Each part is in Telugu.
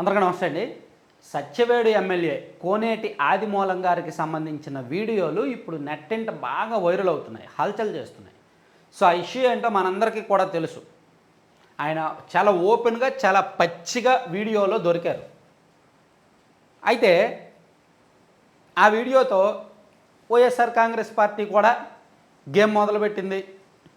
అందరికీ నమస్తే అండి. సత్యవేడు ఎమ్మెల్యే కోనేటి ఆదిమూలం గారికి సంబంధించిన వీడియోలు ఇప్పుడు నెట్టింట బాగా వైరల్ అవుతున్నాయి హల్చల్ చేస్తున్నాయి. సో ఆ ఇష్యూ ఏంటో మనందరికీ కూడా తెలుసు. ఆయన చాలా ఓపెన్గా చాలా పచ్చిగా వీడియోలో దొరికారు. అయితే ఆ వీడియోతో వైఎస్ఆర్ కాంగ్రెస్ పార్టీ కూడా గేమ్ మొదలుపెట్టింది.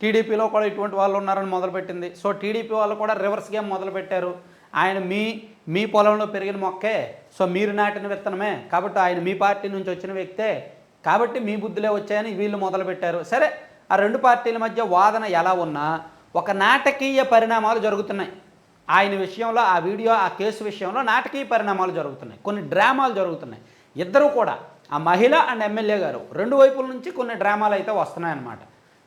టీడీపీలో కూడా ఇటువంటి వాళ్ళు ఉన్నారని మొదలుపెట్టింది. సో టీడీపీ వాళ్ళు కూడా రివర్స్ గేమ్ మొదలుపెట్టారు. ఆయన మీ మీ పొలంలో పెరిగిన మొక్కే సో మీరు నాటిన విత్తనమే. కాబట్టి ఆయన మీ పార్టీ నుంచి వచ్చిన వ్యక్తే. కాబట్టి మీ బుద్ధులే వచ్చాయని వీళ్ళు మొదలుపెట్టారు. సరే ఆ రెండు పార్టీల మధ్య వాదన ఎలా ఉన్నా ఒక నాటకీయ పరిణామాలు జరుగుతున్నాయి. ఆయన విషయంలో ఆ వీడియో ఆ కేసు విషయంలో నాటకీయ పరిణామాలు జరుగుతున్నాయి. కొన్ని డ్రామాలు జరుగుతున్నాయి. ఇద్దరు కూడా ఆ మహిళ అండ్ ఎమ్మెల్యే గారు రెండు వైపుల నుంచి కొన్ని డ్రామాలు అయితే వస్తున్నాయన్నమాట.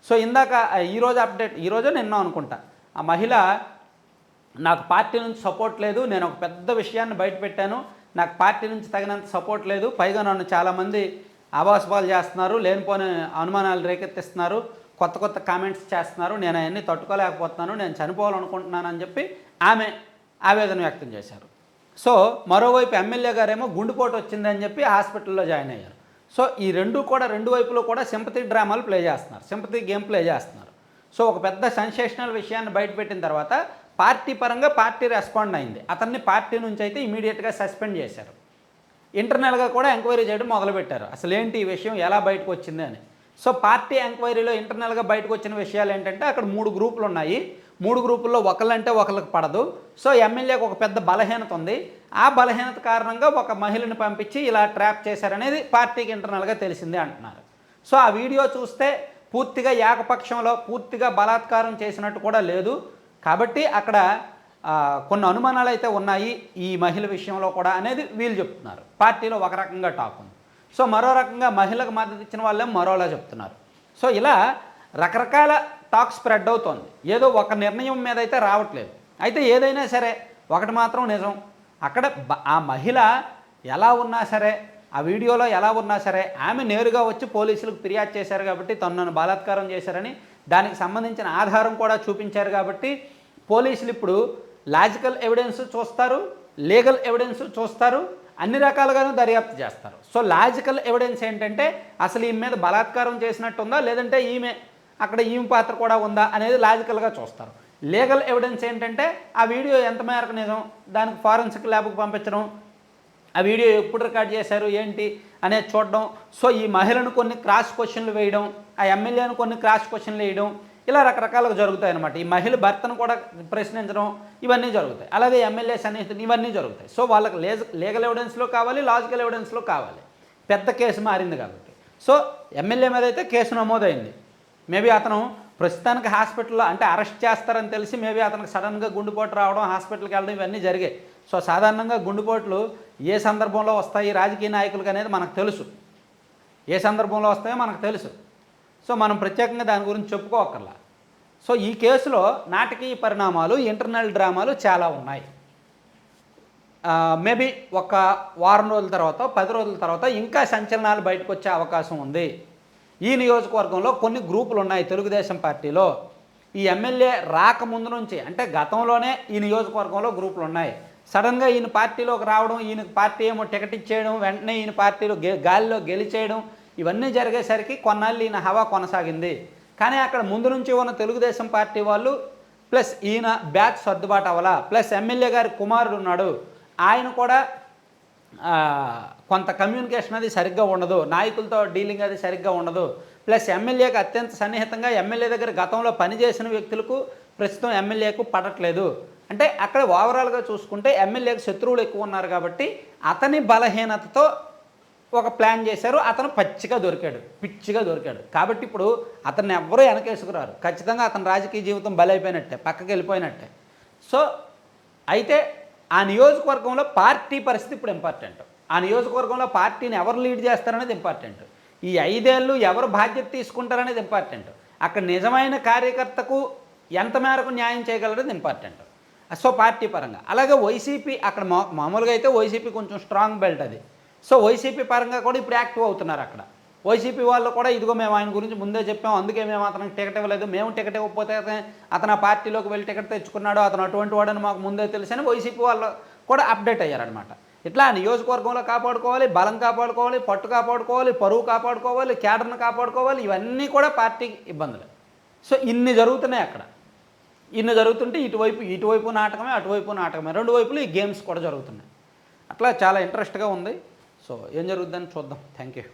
సో ఇందాక ఈరోజు అప్డేట్ ఈరోజు నిన్న అనుకుంటా. ఆ మహిళ నాకు పార్టీ నుంచి సపోర్ట్ లేదు నేను ఒక పెద్ద విషయాన్ని బయట పెట్టాను. నాకు పార్టీ నుంచి తగినంత సపోర్ట్ లేదు. పైగా నన్ను చాలామంది ఆవాసపాలు చేస్తున్నారు లేనిపోని అనుమానాలు రేకెత్తిస్తున్నారు కొత్త కొత్త కామెంట్స్ చేస్తున్నారు. నేను అవన్నీ తట్టుకోలేకపోతున్నాను నేను చనిపోవాలనుకుంటున్నాను అని చెప్పి ఆమె ఆవేదన వ్యక్తం చేశారు. సో మరోవైపు ఎమ్మెల్యే గారేమో గుండెపోటు వచ్చిందని చెప్పి హాస్పిటల్లో జాయిన్ అయ్యారు. సో ఈ రెండు కూడా రెండు వైపులో కూడా సింపతి డ్రామాలు ప్లే చేస్తున్నారు సింపతి గేమ్ ప్లే చేస్తున్నారు. సో ఒక పెద్ద సెన్సేషనల్ విషయాన్ని బయటపెట్టిన తర్వాత పార్టీ పరంగా పార్టీ రెస్పాండ్ అయింది. అతన్ని పార్టీ నుంచి అయితే ఇమీడియట్గా సస్పెండ్ చేశారు. ఇంటర్నల్గా కూడా ఎంక్వైరీ చేయడం మొదలుపెట్టారు. అసలు ఏంటి ఈ విషయం? ఎలా బయటకు వచ్చింది అని. సో పార్టీ ఎంక్వైరీలో ఇంటర్నల్గా బయటకు వచ్చిన విషయాలు ఏంటంటే అక్కడ మూడు గ్రూపులు ఉన్నాయి. మూడు గ్రూపుల్లో ఒకళ్ళంటే ఒకళ్ళకి పడదు. సో ఎమ్మెల్యేకి ఒక పెద్ద బలహీనత ఉంది. ఆ బలహీనత కారణంగా ఒక మహిళను పంపించి ఇలా ట్రాప్ చేశారనేది పార్టీకి ఇంటర్నల్గా తెలిసిందే అంటున్నారు. సో ఆ వీడియో చూస్తే పూర్తిగా ఏకపక్షంలో పూర్తిగా బలాత్కారం చేసినట్టు కూడా లేదు. కాబట్టి అక్కడ కొన్ని అనుమానాలు అయితే ఉన్నాయి ఈ మహిళ విషయంలో కూడా అనేది వీళ్ళు చెప్తున్నారు. పార్టీలో ఒక రకంగా టాక్ ఉంది. సో మరో రకంగా మహిళకు మద్దతు ఇచ్చిన వాళ్ళే మరోలా చెప్తున్నారు. సో ఇలా రకరకాల టాక్ స్ప్రెడ్ అవుతోంది. ఏదో ఒక నిర్ణయం మీద అయితే రావట్లేదు. అయితే ఏదైనా సరే ఒకటి మాత్రం నిజం. అక్కడ ఆ మహిళ ఎలా ఉన్నా సరే ఆ వీడియోలో ఎలా ఉన్నా సరే ఆమె నేరుగా వచ్చి పోలీసులకు ఫిర్యాదు చేశారు కాబట్టి తను నన్ను బలాత్కారం చేశారని దానికి సంబంధించిన ఆధారం కూడా చూపించారు కాబట్టి పోలీసులు ఇప్పుడు లాజికల్ ఎవిడెన్స్ చూస్తారు లీగల్ ఎవిడెన్స్ చూస్తారు అన్ని రకాలుగాను దర్యాప్తు చేస్తారు. సో లాజికల్ ఎవిడెన్స్ ఏంటంటే అసలు ఈమె మీద బలాత్కారం చేసినట్టుందా లేదంటే ఈమె అక్కడ ఈమె పాత్ర కూడా ఉందా అనేది లాజికల్గా చూస్తారు. లీగల్ ఎవిడెన్స్ ఏంటంటే ఆ వీడియో ఎంత మేరకు నిజం దానికి ఫారెన్సిక్ ల్యాబ్కి పంపించడం ఆ వీడియో ఎప్పుడు రికార్డ్ చేశారు ఏంటి అనేది చూడడం. సో ఈ మహిళను కొన్ని క్రాస్ క్వశ్చన్లు వేయడం ఆ ఎమ్మెల్యేను కొన్ని క్రాస్ క్వశ్చన్లు వేయడం ఇలా రకరకాలుగా జరుగుతాయి అనమాట ఈ మహిళ భర్తను కూడా ప్రశ్నించడం ఇవన్నీ జరుగుతాయి. అలాగే ఎమ్మెల్యే సన్నిహితులు ఇవన్నీ జరుగుతాయి. సో వాళ్ళకి లేజ్ లీగల్ ఎవిడెన్స్లో కావాలి లాజికల్ ఎవిడెన్స్లో కావాలి. పెద్ద కేసు మారింది కాబట్టి. సో ఎమ్మెల్యే మీద అయితే కేసు నమోదైంది. మేబీ అతను ప్రస్తుతానికి హాస్పిటల్లో అంటే అరెస్ట్ చేస్తారని తెలిసి మేబీ అతనికి సడన్గా గుండెపోటు రావడం హాస్పిటల్కి వెళ్ళడం ఇవన్నీ జరిగాయి. సో సాధారణంగా గుండెపోట్లు ఏ సందర్భంలో వస్తాయి రాజకీయ నాయకులకు అనేది మనకు తెలుసు. ఏ సందర్భంలో వస్తాయో మనకు తెలుసు. సో మనం ప్రత్యేకంగా దాని గురించి చెప్పుకోకర్లా సో ఈ కేసులో నాటకీయ పరిణామాలు ఇంటర్నల్ డ్రామాలు చాలా ఉన్నాయి. మేబీ ఒక వారం రోజుల తర్వాత పది రోజుల తర్వాత ఇంకా సంచలనాలు బయటకు వచ్చే అవకాశం ఉంది. ఈ నియోజకవర్గంలో కొన్ని గ్రూపులు ఉన్నాయి తెలుగుదేశం పార్టీలో. ఈ ఎమ్మెల్యే రాకముందు నుంచి అంటే గతంలోనే ఈ నియోజకవర్గంలో గ్రూపులు ఉన్నాయి. సడన్గా ఈయన పార్టీలోకి రావడం ఈయన పార్టీ ఏమో టికెట్ ఇచ్చేయడం వెంటనే ఈయన పార్టీలో గె గాలిలో గెలిచేయడం ఇవన్నీ జరిగేసరికి కొన్నాళ్ళు ఈయన హవా కొనసాగింది. కానీ అక్కడ ముందు నుంచి ఉన్న తెలుగుదేశం పార్టీ వాళ్ళు ప్లస్ ఈయన బ్యాచ్ సర్దుబాటు అవ్వాలా ప్లస్ ఎమ్మెల్యే గారి కుమారుడు ఉన్నాడు ఆయన కూడా కొంత కమ్యూనికేషన్ అది సరిగ్గా ఉండదు నాయకులతో డీలింగ్ అది సరిగ్గా ఉండదు. ప్లస్ ఎమ్మెల్యేకి అత్యంత సన్నిహితంగా ఎమ్మెల్యే దగ్గర గతంలో పనిచేసిన వ్యక్తులకు ప్రస్తుతం ఎమ్మెల్యేకు పడట్లేదు. అంటే అక్కడ ఓవరాల్గా చూసుకుంటే ఎమ్మెల్యేకి శత్రువులు ఎక్కువ ఉన్నారు కాబట్టి అతని బలహీనతతో ఒక ప్లాన్ చేశారు అతను పచ్చిగా దొరికాడు పిచ్చిగా దొరికాడు. కాబట్టి ఇప్పుడు అతన్ని ఎవ్వరూ వెనకేసుకురారు. ఖచ్చితంగా అతని రాజకీయ జీవితం బలైపోయినట్టే పక్కకి వెళ్ళిపోయినట్టే. సో అయితే ఆ నియోజకవర్గంలో పార్టీ పరిస్థితి ఇప్పుడు ఇంపార్టెంట్ ఆ నియోజకవర్గంలో పార్టీని ఎవరు లీడ్ చేస్తారనేది ఇంపార్టెంట్ ఈ ఐదేళ్ళు ఎవరు బాధ్యత తీసుకుంటారనేది ఇంపార్టెంట్ అక్కడ నిజమైన కార్యకర్తకు ఎంత మేరకు న్యాయం చేయగలరనేది ఇంపార్టెంట్ సో పార్టీ పరంగా. అలాగే వైసీపీ అక్కడ మా మామూలుగా అయితే వైసీపీ కొంచెం స్ట్రాంగ్ బెల్ట్ అది. సో వైసీపీ పరంగా కూడా ఇప్పుడు యాక్టివ్ అవుతున్నారు అక్కడ. వైసీపీ వాళ్ళు కూడా ఇదిగో మేము ఆయన గురించి ముందే చెప్పాం అందుకే మేము అతనికి టికెట్ ఇవ్వలేదు మేము టికెట్ ఇవ్వకపోతే అతను- ఆ పార్టీలోకి వెళ్ళి టికెట్ తెచ్చుకున్నాడు అతను అటువంటి వాడని మాకు ముందే తెలుసని వైసీపీ వాళ్ళు కూడా అప్డేట్ అయ్యారనమాట ఇట్లా నియోజకవర్గంలో కాపాడుకోవాలి బలం కాపాడుకోవాలి పట్టు కాపాడుకోవాలి పరువు కాపాడుకోవాలి కేడర్ను కాపాడుకోవాలి ఇవన్నీ కూడా పార్టీకి ఇబ్బందులు. సో ఇన్ని జరుగుతున్నాయి అక్కడ. ఇన్ని జరుగుతుంటే ఇటువైపు ఇటువైపు నాటకమే అటువైపు నాటకమే రెండు వైపులు ఈ గేమ్స్ కూడా జరుగుతున్నాయి. అట్లా చాలా ఇంట్రెస్ట్గా ఉంది. సో ఏం జరుగుద్దని చూద్దాం. Thank you